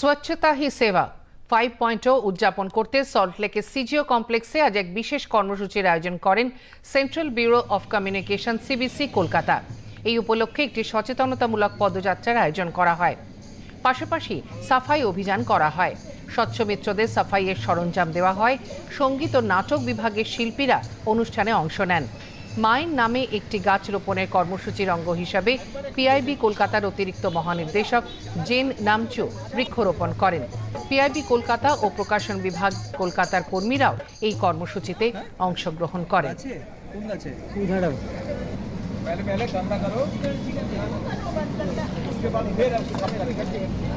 স্বচ্ছতা হি সেবা। Five point উদযাপন করতে সল্টলেকের সিজিও কমপ্লেক্সে আজ এক বিশেষ কর্মসূচির আয়োজন করেন central bureau of communication CBC Kolkata. এই উপলক্ষে একটি সচেতনতামূলক পদযাত্রার আয়োজন করা হয়। পাশাপাশি সাফাই অভিযান করা হয়। স্বচ্ছ মিত্রদের সাফাইয়ের সরঞ্জাম দেওয়া হয়। সংগীত ও নাটক বিভাগের শিল্পীরা অনুষ্ঠানে অংশ নেন। মায়ের নামে একটি গাছ রোপণের কর্মসূচির অঙ্গ হিসাবে পিআইবি কলকাতার অতিরিক্ত মহানির্দেশক জেন নামচু বৃক্ষরোপণ করেন পিআইবি কলকাতা ও প্রকাশন বিভাগ কলকাতার কর্মীরাও এই কর্মসূচিতে অংশগ্রহণ করেন আছে কোন গাছে उधर पहले पहले गंदा करो उसके बाद फिर उसको सामने करेंगे